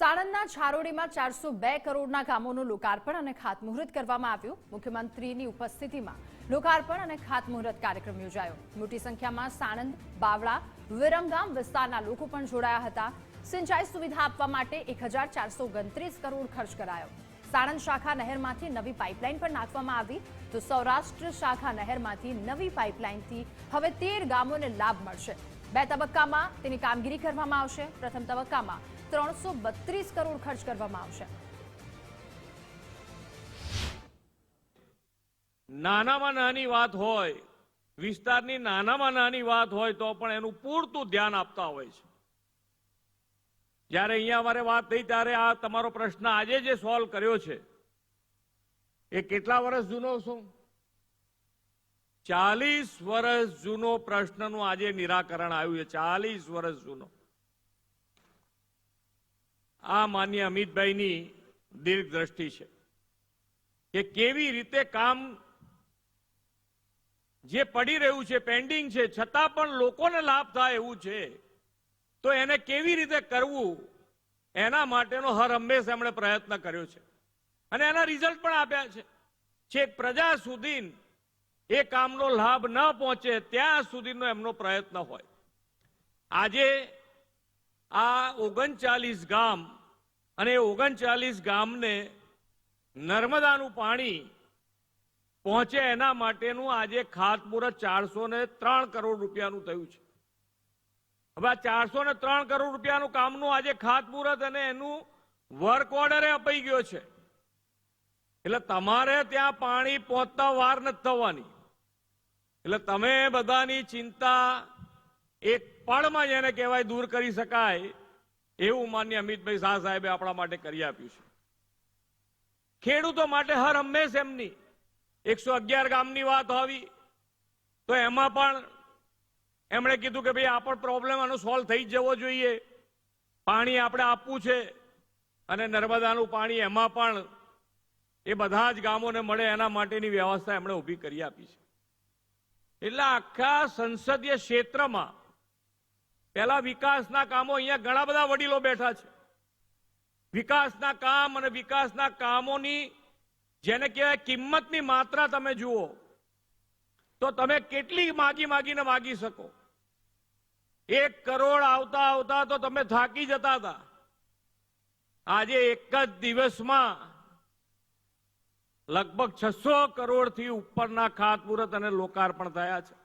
સાણંદના છારોડીમાં ચારસો બે કરોડના કામોનું લોકાર્પણ અને ખાતમુહૂર્ત કરવામાં આવ્યું. મુખ્યમંત્રીની ઉપસ્થિતિમાં લોકાર્પણ અને ખાતમુહૂર્ત કાર્યક્રમ યોજાયો. મોટી સંખ્યામાં સાણંદ, બાવળા, વિરમગામ વિસ્તારના લોકો પણ જોડાયા હતા. સિંચાઈ સુવિધા આપવા માટે એક કરોડ ખર્ચ કરાયો. સાણંદ શાખા નહેરમાંથી નવી પાઇપલાઇન પણ નાખવામાં આવી. તો સૌરાષ્ટ્ર શાખા નહેરમાંથી નવી પાઇપલાઇનથી હવે તેર ગામોને લાભ મળશે. બે તબક્કામાં તેની કામગીરી કરવામાં આવશે. પ્રથમ તબક્કામાં ત્રણસો બત્રીસ કરોડ ખર્ચ કરવામાં આવશે. નાનામાં નાની વાત હોય, વિસ્તારની નાનામાં નાની વાત હોય તો પણ એનું પૂરતું ધ્યાન આપતા હોય છે. જ્યારે અહીંયા અમારે વાત થઈ ત્યારે આ તમારો પ્રશ્ન આજે જે સોલ્વ કર્યો છે, એ કેટલા વર્ષ જૂનો શું ચાલીસ વર્ષ જૂનો પ્રશ્નનું આજે નિરાકરણ આવ્યું છે, ચાલીસ વર્ષ જૂનો. આ માન્ય અમિતભાઈની દીર્ઘ છે કે કેવી રીતે કામ જે પડી રહ્યું છે પેન્ડિંગ છે, છતાં પણ લોકોને લાભ થાય એવું છે, તો એને કેવી રીતે કરવું એના માટેનો હર હંમેશ એમણે પ્રયત્ન કર્યો છે. અને એના રિઝલ્ટ પણ આપ્યા છે. છેક પ્રજા સુધી એ કામનો લાભ ન પહોંચે ત્યાં સુધીનો એમનો પ્રયત્ન હોય. આજે આ ઓગણચાલીસ ગામ અને ઓગણચાલીસ ગામને નર્મદાનું પાણી પહોંચે એના માટેનું આજે ખાતમુહૂર્ત ચારસો ને ત્રણ કરોડ રૂપિયાનું થયું છે. હવે આ ચારસો ને ત્રણ કરોડ રૂપિયાનું કામનું આજે ખાતમુહૂર્ત અને એનું વર્ક ઓર્ડરે અપાઈ ગયો છે. એટલે તમારે ત્યાં પાણી પહોંચતા વાર નથી થવાની. એટલે તમે બધાની ચિંતા એક પળમાં જેને કહેવાય દૂર કરી શકાય. એવું માન્ય અમિતભાઈ શાહ સાહેબે આપણા માટે કરી આપ્યું છે. ખેડૂતો માટે હર હંમેશ એમની. એકસો અગિયાર ગામની વાત આવી, તો એમાં પણ એમણે કીધું કે ભાઈ આપણ પ્રોબ્લેમ આનો સોલ્વ થઈ જવો જોઈએ. પાણી આપણે આપવું છે અને નર્મદાનું પાણી એમાં પણ એ બધા જ ગામોને મળે એના માટેની વ્યવસ્થા એમણે ઊભી કરી આપી છે. એટલે આખા સંસદીય ક્ષેત્રમાં પેલા વિકાસના કામો અહીંયા ઘણા બધા વડીલો બેઠા છે. વિકાસના કામ અને વિકાસના કામોની જેને કહેવાય કિંમતની માત્રા તમે જુઓ, તો તમે કેટલી માગી માગીને માગી શકો? એક કરોડ આવતા આવતા તો તમે થાકી જતા હતા. આજે એક જ દિવસમાં લગભગ છસો કરોડથી ઉપરના ખાતમુહૂર્ત અને લોકાર્પણ થયા છે.